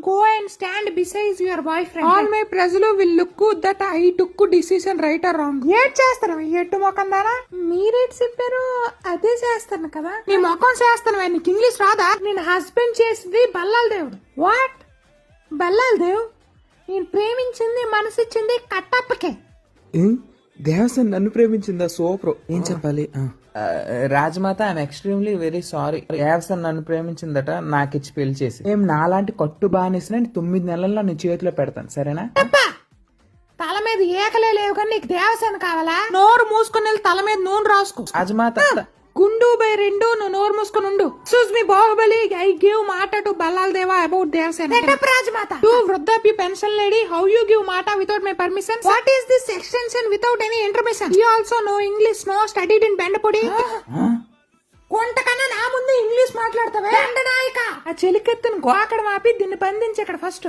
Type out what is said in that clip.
Go and stand beside your boy friend all my ప్రజలు will look that I took decision right or wrong ఏడ్ చేస్తాను ఎట్టు మొఖం దానా? మీరేట్ చెప్పారు? అదే చేస్తాను కదా. నీ మొఖం చేస్తాను నీకు ఇంగ్లీష్ రాదా? నేను హస్బెండ్ చేసింది బల్లాల దేవుడు. వాట్ బల్లాల దేవ్ నేను ప్రేమించింది మనసిచ్చింది కట్టప్పకే. ఏం? దేవసేన నన్ను ప్రేమించిందా? సూపర్. ఏం చెప్పాలి? Rajamata I'm extremely very sorry your son నన్ను ప్రేమించిందట నాకు ఇచ్చి పెళ్ళి చేసి. ఏం నాలాంటి కట్టు బానిసిన తొమ్మిది నెలల్లో నీ చేతిలో పెడతాను సరేనా! తల మీద ఏకలే లేవు కానీ నీకు దేవసేన కావాలా? నోరు మూసుకుని వెళ్ళి తల మీద నూనె రాసుకో. రాజమాత గుండు బై రెండు నువ్వు నోరు మూసుకుని ఉండు. సూజ్ మీ బాహుబలి ఐ గివ్ మాట టు బల్లాల్ దేవసేన టు వృద్ధాప్య pension lady how you give మాట without my permission what is this extension without any intermission you also no English no studied in బెండపొడి కొంటకన్నా నా ముందు ఇంగ్లీష్ మాట్లాడతావే? నాయక ఆ చెలికెత్తుని గోకడం ఆపి దీన్ని బంధించి ఇక్కడ ఫస్ట్